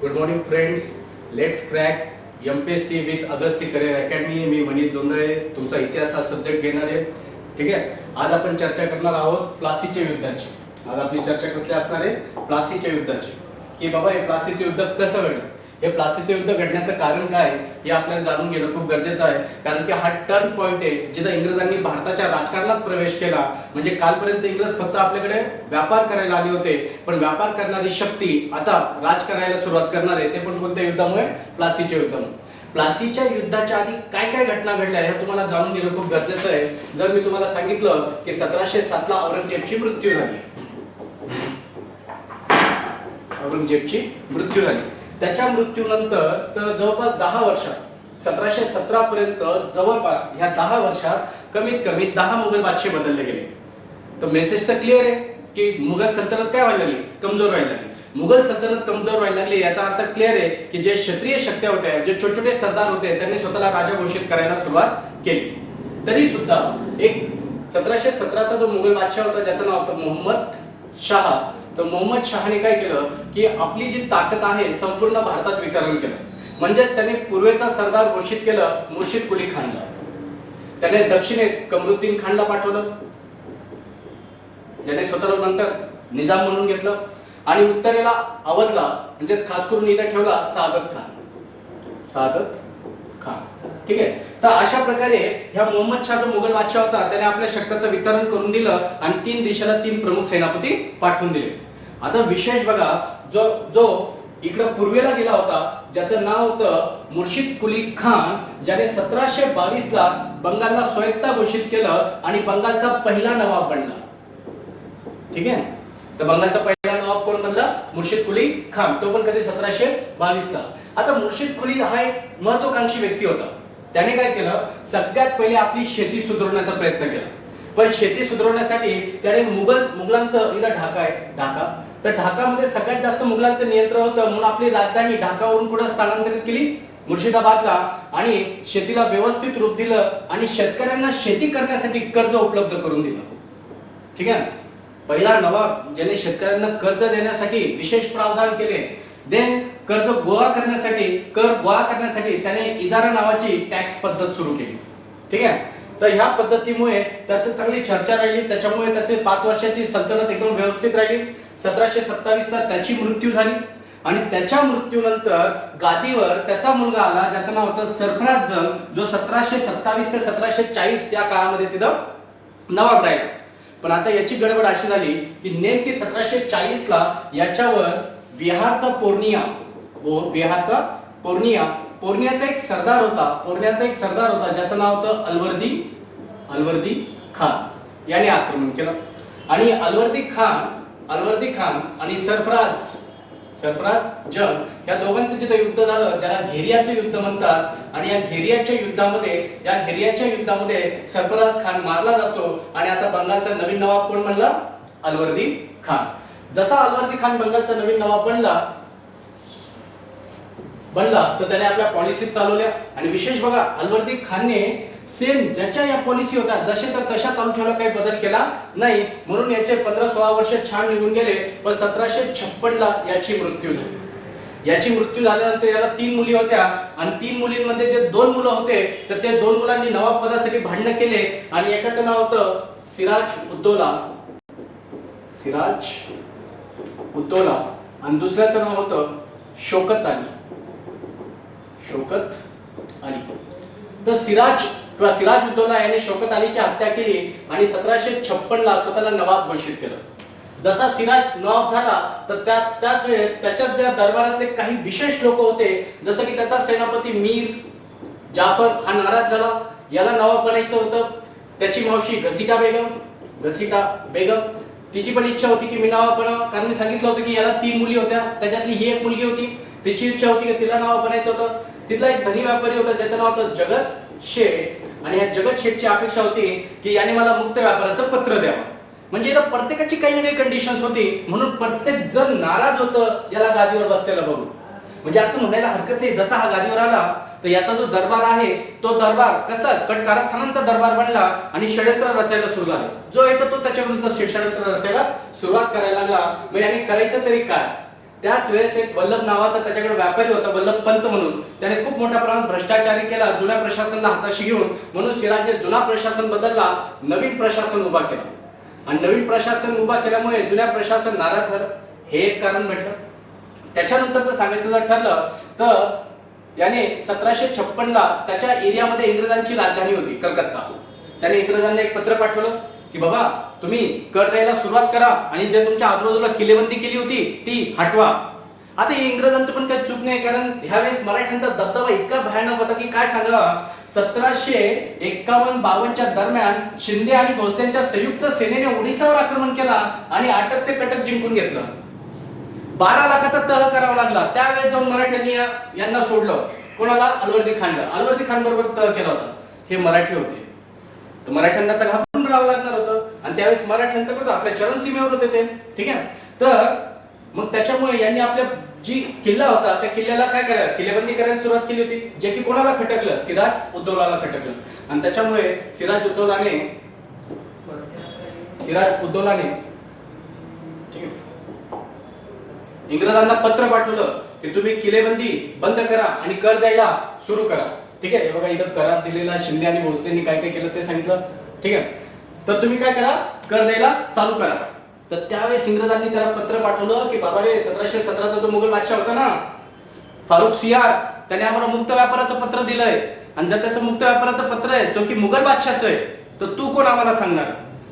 Good morning friends let's crack M P S C with Agasti career academy मी मनीष जोंधळे तुमचा इतिहास हा subject घेणार आहे. ठीक आहे? आज आपण चर्चा करणार आहोत प्लासीच्या युद्धाची. आज आपली चर्चा कसली असणार आहे? प्लासीच्या युद्धाची. की बाबा हे प्लासीचे युद्ध कसं घडलं? हे प्लासीचे युद्ध घडण्याचं कारण काय हे आपल्याला जाणून घेणं खूप गरजेचं आहे. कारण की हा टर्न पॉइंट आहे जिथं इंग्रजांनी भारताच्या राजकारणात प्रवेश केला. म्हणजे कालपर्यंत इंग्रज फक्त आपल्याकडे व्यापार करायला आले होते पण व्यापार करणारी शक्ती आता राज करायला सुरुवात करणार आहे. ते पण कोणत्या युद्धामुळे? प्लासीच्या युद्धामुळे. प्लासीच्या युद्धाच्या आधी काय काय घटना घडल्या ह्या तुम्हाला जाणून घेणं खूप गरजेचं आहे. जर मी तुम्हाला सांगितलं की सतराशे सात ला औरंगजेबची मृत्यू झाली. औरंगजेबची मृत्यू झाली. त्याच्या मृत्यूनंतर तर जवळपास दहा वर्षात सतराशे सतरा पर्यंत जवळपास ह्या दहा वर्षात कमीत कमी दहा मुघल बादशे बदलले गेले. तर मेसेज तर क्लिअर आहे की मुघल सल्तनत काय व्हायला लागली? कमजोर व्हायला लागली. मुघल सल्तनत कमजोर व्हायला लागली याचा अर्थ क्लिअर आहे की जे क्षत्रिय शक्त्या होत्या जे छोटे छोटे सरदार होते त्यांनी स्वतःला राजा घोषित करायला सुरुवात केली. तरी सुद्धा एक सतराशे सतराचा जो मुघल बादशाह होता ज्याचं नाव होतं मोहम्मद शहा. तर मोहम्मद शहाने काय केलं की आपली जी ताकद आहे संपूर्ण भारतात वितरण केलं. म्हणजेच त्याने पूर्वेचा सरदार घोषित केलं मुर्शिद कुली खानला. त्याने दक्षिणेत कमरुद्दीन खानला पाठवलं. ज्याने स्वतःला नंतर निजाम म्हणून घेतलं. आणि उत्तरेला अवधला म्हणजे खास करून इथे ठेवला सादत खान. सादत खान. ठीक आहे? तर अशा प्रकारे ह्या मोहम्मद शाह जो मुघल बादशाह होता त्याने आपल्या शक्ताचं वितरण करून दिलं आणि तीन देशाला तीन प्रमुख सेनापती पाठवून दिले. आता विशेष बघा जो जो इकडं पूर्वेला गेला होता ज्याचं नाव होतं मुर्शिद कुली खान ज्याने सतराशे बावीस ला बंगालला स्वायत्ता घोषित केलं आणि बंगालचा पहिला नवाब बनला. ठीक आहे? तर बंगालचा पहिला नवाब कोण बनला? मुर्शिद कुली खान. तो पण कधी सतराशे बावीस ला आता मुर्शिद कुली हा एक महत्वाकांक्षी व्यक्ती होता. त्याने काय केलं? सगळ्यात पहिले आपली शेती सुधारण्याचा प्रयत्न केला. पण शेती सुधारण्यासाठी त्याने मुघल मुघलांचं इथं ढाका आहे ढाका. तर ढाकामध्ये सगळ्यात जास्त मुघलांचं नियंत्रण होतं म्हणून आपली राजधानी ढाकावरून कुठं स्थानांतरित केली मुर्शिदाबादला. आणि शेतीला व्यवस्थित रूप दिलं आणि शेतकऱ्यांना शेती करण्यासाठी कर्ज उपलब्ध करून दिलं. ठीक आहे पहिला नवाब ज्याने शेतकऱ्यांना कर्ज देण्यासाठी विशेष प्रावधान केले. देन कर्ज गोळा करण्यासाठी कर गोळा करण्यासाठी त्याने इजारा नावाची टॅक्स पद्धत सुरू केली. ठीक आहे? तर ह्या पद्धतीमुळे त्याची चांगली चर्चा राहिली. त्याच्यामुळे त्याचे पाच वर्षाची सल्तनत एकदम व्यवस्थित राहिली. सतराशे सत्तावीस ला त्याची मृत्यू झाली. आणि त्याच्या मृत्यूनंतर गादीवर त्याचा मुलगा आला ज्याचं नाव होतं सरफराज जंग जो सतराशे सत्तावीस ते सतराशे चाळीस या काळामध्ये तिथं नवाब राहिला. पण आता याची गडबड अशी झाली की नेमकी सतराशे चाळीस ला याच्यावर बिहारचा पोर्निया बिहारचा पौर्णिया पौर्णियाचा एक सरदार होता पौर्णियाचा एक सरदार होता ज्याचं नाव होतं अलवर्दी अलवर्दी खान. याने आक्रमण केलं. आणि अलवर्दी खान अलवर्दी खान आणि सरफराज सरफराज जंग या दोघांचं जिथं युद्ध झालं त्याला घेरियाचं युद्ध म्हणतात आणि या घेरियाच्या युद्धामध्ये या घेरियाच्या युद्धामध्ये सरफराज खान मारला जातो आणि आता बंगालचा नवीन नवाब कोण म्हणला अलवर्दी खान. जसा अलवर्दी खान बंगालचा नवीन नवाब बनला बनला तर त्याने आपल्या पॉलिसी चालवल्या. आणि विशेष बघा अलवर्दी खानने सेम ज्याच्या या पॉलिसी होत्या जसे तर तशा चालू ठेवला काही बदल केला नाही. म्हणून याचे पंधरा सोळा वर्ष छान निघून गेले पण सतराशे छप्पन ला याची मृत्यू झाली. याची मृत्यू झाल्यानंतर याला तीन मुली होत्या. आणि तीन मुलींमध्ये जे दोन मुलं होते तर ते दोन मुलांनी नवाब पदासाठी भांडण केले. आणि एकाचं नाव होतं सिराज उद्दोला. सिराज उद्दोला. आणि दुसऱ्याचं नाव होतं शोकत अली. शोकत अली तर सिराज किंवा सिराज उद्दौला याने शोकत अलीची हत्या केली आणि सतराशे छप्पन ला स्वतःला नवाब घोषित केलं. जसा सिराज नवाब झाला तर त्या त्याच वेळेस त्याच्यात ज्या दरबारातले काही विशेष लोक होते जसं की त्याचा सेनापती मीर जाफर हा नाराज झाला. याला नवाब बनायचं होतं. त्याची मावशी घसिटा बेगम घसिटा बेगम. तिची पण इच्छा होती की मी नाव बनावं कारण मी सांगितलं होतं की याला तीन मुली होत्या. त्याच्यातली ही एक मुलगी होती. तिची इच्छा होती की तिला नाव बनायचं होतं. तिथला एक धनी व्यापारी होता ज्याचं नाव होतं जगत शेठ. आणि या जगत शेठची अपेक्षा होती की याने मला मुक्त व्यापाराचं पत्र द्यावं. म्हणजे इथं प्रत्येकाची काही ना काही कंडिशन्स होती. म्हणून प्रत्येक जण नाराज होतं याला गादीवर बसलेला बघून. म्हणजे असं म्हणायला हरकत नाही. जसा हा गादीवर आला तर याचा जो दरबार आहे तो दरबार कसा? कटकारस्थानांचा दरबार बनला आणि षडयंत्र रचायला सुरू झालं. जो येतो तो त्याच्या विरुद्ध षडयंत्र रचायला सुरुवात करायला लागला. मग याने करायचं तरी काय? त्याच वेळेस एक वल्लभ नावाचा त्याच्याकडे व्यापारी होता वल्लभ पंत म्हणून. त्याने खूप मोठ्या प्रमाणात भ्रष्टाचारी केला जुन्या प्रशासनाला हाताशी घेऊन. म्हणून सिराजने जुना प्रशासन बदलला नवीन प्रशासन उभा केला. आणि नवीन प्रशासन उभा केल्यामुळे जुन्या प्रशासन नाराज झालं. हे एक कारण भेटलं त्याच्यानंतर जर सांगायचं जर ठरलं तर याने सतराशे छप्पनला त्याच्या एरियामध्ये इंग्रजांची राजधानी होती कलकत्ता. त्याने इंग्रजांना एक पत्र पाठवलं. की बाबा तुम्ही कर द्यायला सुरुवात करा आणि जे तुमच्या आजूबाजूला किल्लेबंदी केली होती ती हटवा. आता इंग्रजांचं पण काही चूक नाही कारण ह्यावेळेस मराठ्यांचा दबदबा इतका भयानक होता की काय सांगा सतराशे एकावन्न बावनच्या दरम्यान शिंदे आणि भोसलेंच्या संयुक्त सेनेने ओडिसावर आक्रमण केला आणि अटक ते कटक जिंकून घेतलं. बारा लाखाचा तह करावा लागला. त्यावेळेस जाऊन मराठ्यांनी यांना सोडलं. कोणाला? अलवर्दी खानला. अलवर्दी खान बरोबर तह केला होता. हे मराठी होते. तर मराठ्यांना तर घाबरून लागणार होतं. आणि त्यावेळेस मराठ्यांचं कसं आपल्या चरण सीमेवर होते ते. ठीक आहे? तर मग त्याच्यामुळे यांनी आपल्या जी किल्ला होता त्या किल्ल्याला काय करायला किल्लेबंदी करायला सुरुवात केली होती. जे की कोणाला खटकलं? सिराज उद्दौलाला खटकलं. आणि त्याच्यामुळे सिराज उद्दौलाने सिराज उद्दौलाने इंग्रजांना पत्र पाठवलं की तुम्ही किल्लेबंदी बंद करा आणि कर द्यायला सुरू करा. ठीक आहे? बघा इथं करार दिलेला शिंदे आणि भोसलेंनी काय काय केलं ते सांगितलं. ठीक आहे? तर तुम्ही काय करा? कर द्यायला चालू करा. तर त्यावेळेस इंग्रजांनी त्याला पत्र पाठवलं की बाबा रे सतराशे सतराचा जो मुघल बादशाह होता ना फारुख सियार त्याने आम्हाला मुक्त व्यापाराचं पत्र दिलंय. आणि जर त्याचं मुक्त व्यापाराचं पत्र आहे जो की मुघल बादशाहचं आहे तर तू कोण आम्हाला सांगणार?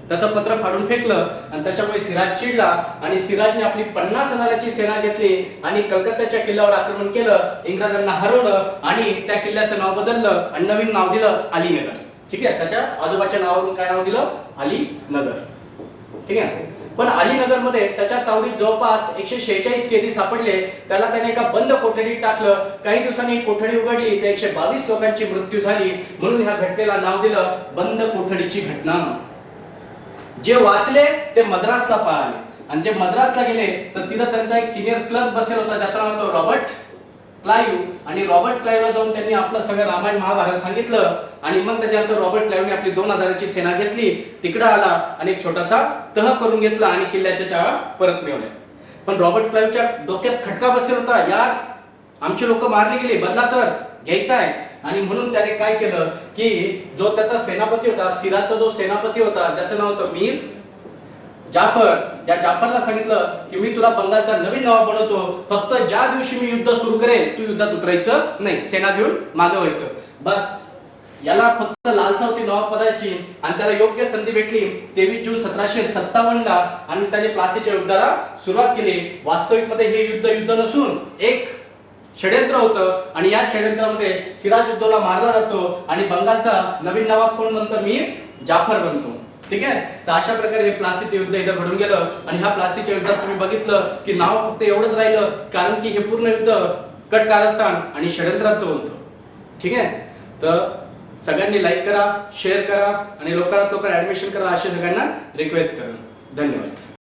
त्याचं पत्र फाडून फेकलं आणि त्याच्यामुळे सिराज चिडला आणि सिराजने आपली पन्नास हजाराची सेना घेतली आणि कलकत्त्याच्या किल्ल्यावर आक्रमण केलं इंग्रजांना हरवलं आणि त्या किल्ल्याचं नाव बदललं आणि नवीन नाव दिलं अलीनगर. ठीक आहे? त्याच्या आजोबाच्या नावावरून काय नाव दिलं? अलीनगर. ठीक आहे? पण अलीनगरमध्ये त्याच्या तावडीत जवळपास एकशे शेहेचाळीस केदी सापडले. त्याला त्याने एका बंद कोठडीत टाकलं. काही दिवसांनी कोठडी उघडली. तर एकशे बावीस लोकांची मृत्यू झाली. म्हणून ह्या घटनेला नाव दिलं बंद कोठडीची घटना. जे वाचले ते मद्रासला पळाले. आणि जे मद्रासला गेले तर तिथं त्यांचा एक सिनियर क्लर्क बसेल होता. ज्याचं नाव होतं रॉबर्ट क्लाईव्ह आणि रॉबर्ट क्लाईव्हला जाऊन त्यांनी आपलं सगळं रामायण महाभारत सांगितलं आणि मग त्याच्यानंतर रॉबर्ट क्लाईव्हने आपली दोन हजाराची सेना घेतली. तिकडे आला आणि एक छोटासा तह करून घेतला आणि किल्ल्याच्या चाळा परत मिळवल्या. पण रॉबर्ट क्लाईव्हच्या डोक्यात खटका बसेल होता यार आमचे लोक मारले गेले बदला तर घ्यायचा आहे आणि म्हणून त्याने काय केलं की जो त्याचा सेनापती होता सिराजचा जो सेनापती होता ज्याचं नाव होतं मीर जाफर या जाफरला सांगितलं की मी तुला बंगालचा नवीन नवाब बनवतो. फक्त ज्या दिवशी मी युद्ध सुरू करेल तू युद्धात उतरायचं नाही. सेना घेऊन मागवायचं व्हायचं. बस. याला फक्त लालसा होती नवाब पदाची आणि त्याला योग्य संधी भेटली. तेवीस जून सतराशे सत्तावन्न ला आणि त्याने प्लासीच्या युद्धाला सुरुवात केली. वास्तविकमध्ये हे युद्ध युद्ध नसून एक षड्यंत्र होतं आणि या षड्यंत्रामध्ये सिराज उद्दौला मारला जातो आणि बंगालचा नवीन नवाब कोण म्हणतो मी जाफर बनतो. ठीक आहे? तर अशा प्रकारे हे प्लासीचे युद्ध इथं घडून गेलं आणि ह्या प्लासीच्या युद्धात तुम्ही बघितलं की नाव फक्त एवढंच राहिलं कारण की हे पूर्ण युद्ध कट कारस्थान आणि षड्यंत्राचं होतं ठीक आहे? तर सगळ्यांनी लाईक करा शेअर करा आणि लवकरात लवकर ऍडमिशन करा असे सगळ्यांना रिक्वेस्ट करा. धन्यवाद.